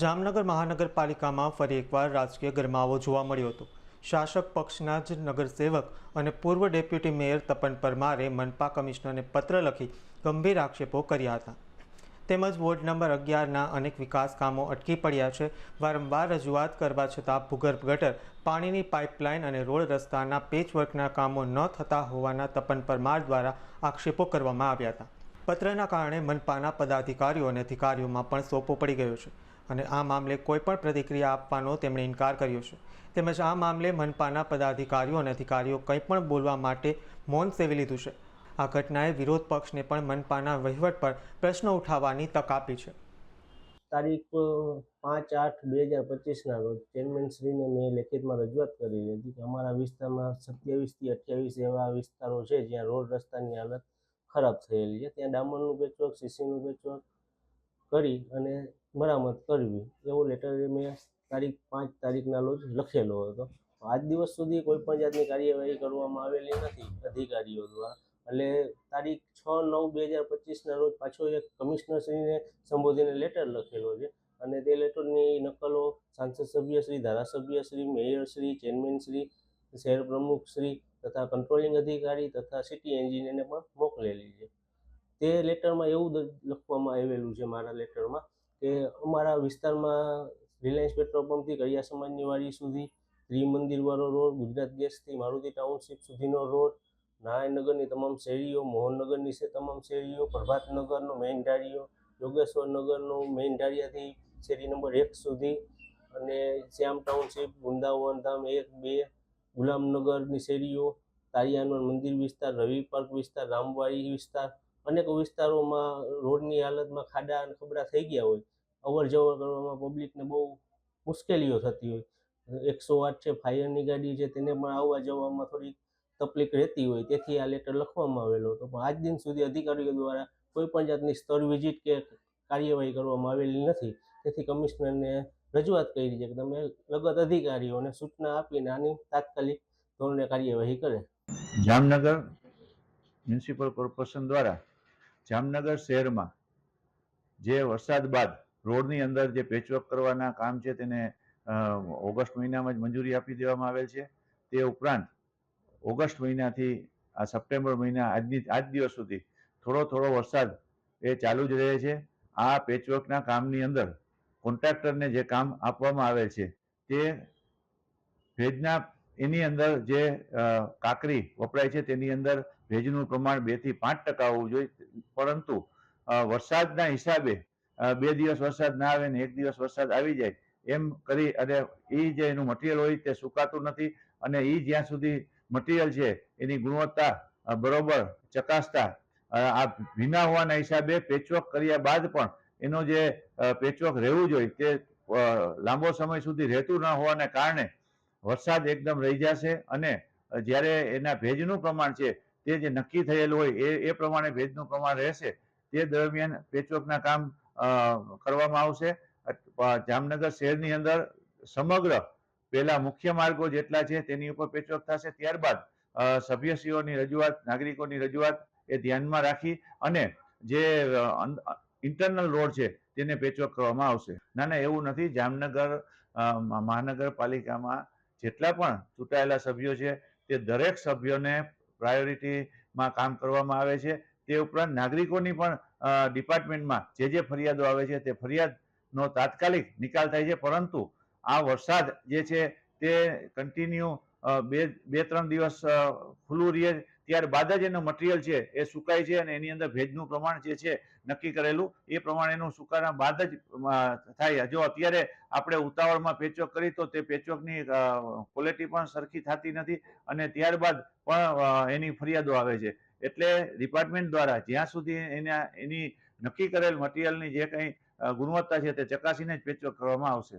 જામનગર મહાનગરપાલિકામાં ફરી એકવાર રાજકીય ગરમાવો જોવા મળ્યો હતો. શાસક પક્ષના જ નગરસેવક અને પૂર્વ ડેપ્યુટી મેયર તપન પરમારે મનપા કમિશનરને પત્ર લખી ગંભીર આક્ષેપો કર્યા હતા. તેમજ વોર્ડ નંબર અગિયારના અનેક વિકાસ કામો અટકી પડ્યા છે. વારંવાર રજૂઆત કરવા છતાં ભૂગર્ભ ગટર, પાણીની પાઇપલાઇન અને રોડ રસ્તાના પેચવર્કના કામો ન થતા હોવાના તપન પરમાર દ્વારા આક્ષેપો કરવામાં આવ્યા હતા. પત્રના કારણે મનપાના પદાધિકારીઓ અને અધિકારીઓમાં પણ સોપો પડી ગયો છે. અને આ મામલે કોઈ પણ પ્રતિક્રિયા આપવાનો તેમણે ઇનકાર કર્યો છે. તેમજ આ મામલે મનપાના પદાધિકારીઓ અને અધિકારીઓ કંઈ પણ બોલવા માટે મૌન સેવી લીધું છે. આ ઘટનાએ વિરોધ પક્ષને પણ મનપાના વહીવટ પર પ્રશ્ન ઉઠાવવાની તક આપી છે. તારીખ પાંચ આઠ બે હજાર પચીસના રોજ ચેરમેનશ્રીને મેં લેખિતમાં રજૂઆત કરી હતી કે અમારા વિસ્તારમાં સત્યાવીસથી અઠ્યાવીસ એવા વિસ્તારો છે જ્યાં રોડ રસ્તાની હાલત ખરાબ થયેલી છે. ત્યાં ડામરનું પેચવર્ક સીસીનું પેચવર્ક કરી અને મરામત કરવી. એવો લેટર મેં તારીખ પાંચ તારીખના રોજ લખેલો હતો. આજ દિવસ સુધી કોઈ પણ જાતની કાર્યવાહી કરવામાં આવેલી નથી અધિકારીઓ દ્વારા. એટલે તારીખ છ નવ બે હજાર પચીસના રોજ પાછો એક કમિશનરશ્રીને સંબોધીને લેટર લખેલો છે. અને તે લેટરની નકલો સાંસદ સભ્યશ્રી ધારાસભ્યશ્રી મેયરશ્રી ચેરમેનશ્રી શહેર પ્રમુખશ્રી તથા કંટ્રોલિંગ અધિકારી તથા સિટી એન્જિનિયરને પણ મોકલેલી છે. તે લેટરમાં એવું લખવામાં આવેલું છે મારા લેટરમાં કે અમારા વિસ્તારમાં રિલાયન્સ પેટ્રોલ પંપથી કડિયા સમાજની વાડી સુધી ત્રિમંદિરવાળો રોડ, ગુજરાત ગેસથી મારુતિ ટાઉનશીપ સુધીનો રોડ, નારાયણનગરની તમામ શેરીઓ, મોહનનગરની છે તમામ શેરીઓ, પ્રભાતનગરનો મેઇન ઢાળીઓ યોગેશ્વર નગરનો મેઇન ઢાળિયાથી શેરી નંબર એક સુધી અને શ્યામ ટાઉનશીપ, વૃંદાવન ધામ એક, બે, ગુલામનગરની શેરીઓ તારિયાનો મંદિર વિસ્તાર, રવિ પાર્ક વિસ્તાર, રામવાડી વિસ્તાર, અનેક વિસ્તારોમાં રોડની હાલતમાં ખાડા અને ખબડા થઈ ગયા હોય. અવર જવર કરવામાં પબ્લિકને બહુ મુશ્કેલીઓ થતી હોય. એકસો આઠ છે ફાયરની ગાડી છે, તેને પણ આવવા જવામાં થોડી તકલીફ રહેતી હોય. તેથી આ લેટર લખવામાં આવેલો હતો. પણ આજ દિન સુધી અધિકારીઓ દ્વારા કોઈ પણ જાતની સ્થળ વિઝિટ કે કાર્યવાહી કરવામાં આવેલી નથી. તેથી કમિશનરને રજૂઆત કરી છે કે તમે લગત અધિકારીઓને સૂચના આપીને આની તાત્કાલિક ધોરણે કાર્યવાહી કરે. જામનગર મ્યુનિસિપલ કોર્પોરેશન દ્વારા જામનગર શહેરમાં જે વરસાદ બાદ રોડની અંદર જે પેચવર્ક કરવાના કામ છે તેને ઓગસ્ટ મહિનામાં જ મંજૂરી આપી દેવામાં આવેલ છે. તે ઉપરાંત ઓગસ્ટ મહિનાથી આ સપ્ટેમ્બર મહિના આજની, આજ દિવસ સુધી થોડો થોડો વરસાદ એ ચાલુ જ રહે છે. આ પેચવર્કના કામની અંદર કોન્ટ્રાક્ટરને જે કામ આપવામાં આવે છે તે ભેજના, એની અંદર જે કાકરી વપરાય છે તેની અંદર ભેજનું પ્રમાણ બેથી પાંચ ટકા હોવું જોઈએ. પરંતુ વરસાદના હિસાબે બે દિવસ વરસાદ ના આવે ને એક દિવસ વરસાદ આવી જાય, એમ કરી અને એ જે એનું મટીરિયલ હોય તે સુકાતું નથી અને એ જ્યાં સુધી મટીરિયલ છે એની ગુણવત્તા બરોબર ચકાસતા આ ભીના હોવાના હિસાબે પેચવર્ક કર્યા બાદ પણ એનો જે પેચવર્ક રહેવું જોઈએ તે લાંબો સમય સુધી રહેતું ન હોવાને કારણે વરસાદ એકદમ રહી જશે અને જ્યારે એના ભેજનું પ્રમાણ છે તે જે નક્કી થયેલું હોય એ એ પ્રમાણે ભેજનું પ્રમાણ રહેશે તે દરમિયાન પેચવર્કના કામ કરવામાં આવશે. જામનગર શહેરની અંદર સમગ્ર પેલા મુખ્ય માર્ગો જેટલા છે તેની ઉપર પેચવર્ક થશે. ત્યારબાદ સભ્યશ્રીઓની રજૂઆત, નાગરિકોની રજૂઆત એ ધ્યાનમાં રાખી અને જે ઇન્ટરનલ રોડ છે તેને પેચવર્ક કરવામાં આવશે. ના ના, એવું નથી. જામનગર મહાનગરપાલિકામાં જેટલા પણ ચૂંટાયેલા સભ્યો છે તે દરેક સભ્યોને પ્રાયોરિટીમાં કામ કરવામાં આવે છે. તે ઉપરાંત નાગરિકોની પણ ડિપાર્ટમેન્ટમાં જે જે ફરિયાદો આવે છે તે ફરિયાદનો તાત્કાલિક નિકાલ થાય છે. પરંતુ આ વરસાદ જે છે તે કન્ટિન્યુ બે બે, ત્રણ દિવસ ખુલ્લું રહે ત્યારબાદ જ એનું મટીરિયલ છે એ સુકાય છે અને એની અંદર ભેજનું પ્રમાણ જે છે નક્કી કરેલું. એ પ્રમાણેનું સુકાના બાદ જ થાય. જો અત્યારે આપણે ઉતાવળમાં પેચવક કરી તો તે પેચવર્કની ક્વોલિટી પણ સરખી થતી નથી અને ત્યારબાદ પણ એની ફરિયાદો આવે છે. એટલે ડિપાર્ટમેન્ટ દ્વારા જ્યાં સુધી એના, એની નક્કી કરેલ મટીરિયલની જે કંઈ ગુણવત્તા છે તે ચકાસીને જ પેચવર્ક કરવામાં આવશે.